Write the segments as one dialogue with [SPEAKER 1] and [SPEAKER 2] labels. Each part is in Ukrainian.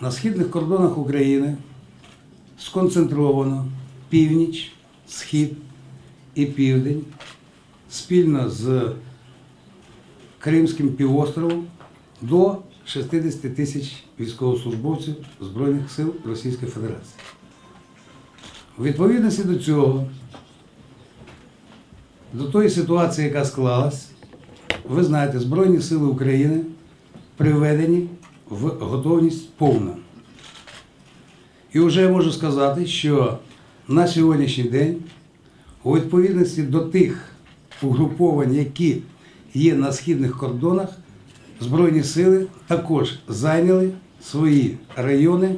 [SPEAKER 1] На східних кордонах України сконцентровано північ, схід і південь спільно з Кримським півостровом до 60 тисяч військовослужбовців Збройних сил Російської Федерації. У відповідності до цього, до тої ситуації, яка склалась, ви знаєте, Збройні Сили України приведені в готовність повна. І вже я можу сказати, що на сьогоднішній день, у відповідності до тих угруповань, які є на східних кордонах, Збройні сили також зайняли свої райони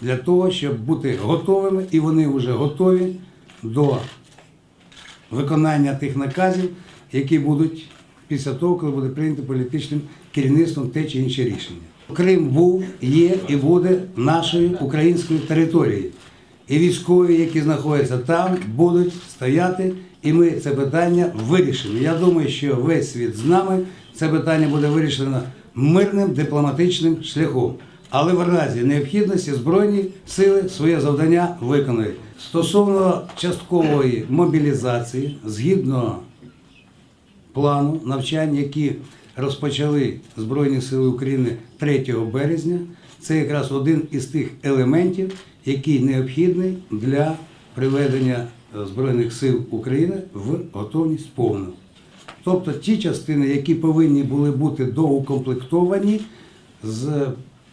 [SPEAKER 1] для того, щоб бути готовими, і вони вже готові до виконання тих наказів, які будуть після того, коли буде прийнято політичним керівництвом те чи інше рішення. Крим був, є і буде нашою українською територією. І військові, які знаходяться там, будуть стояти, і ми це питання вирішимо. Я думаю, що весь світ з нами це питання буде вирішено мирним дипломатичним шляхом. Але в разі необхідності Збройні сили своє завдання виконують. Стосовно часткової мобілізації, згідно плану навчань, які розпочали Збройні Сили України 3 березня. Це якраз один із тих елементів, який необхідний для приведення е, Збройних сил України в готовність повну. Тобто ті частини, які повинні були бути доукомплектовані з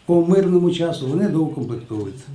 [SPEAKER 1] по мирному часу, вони доукомплектовуються.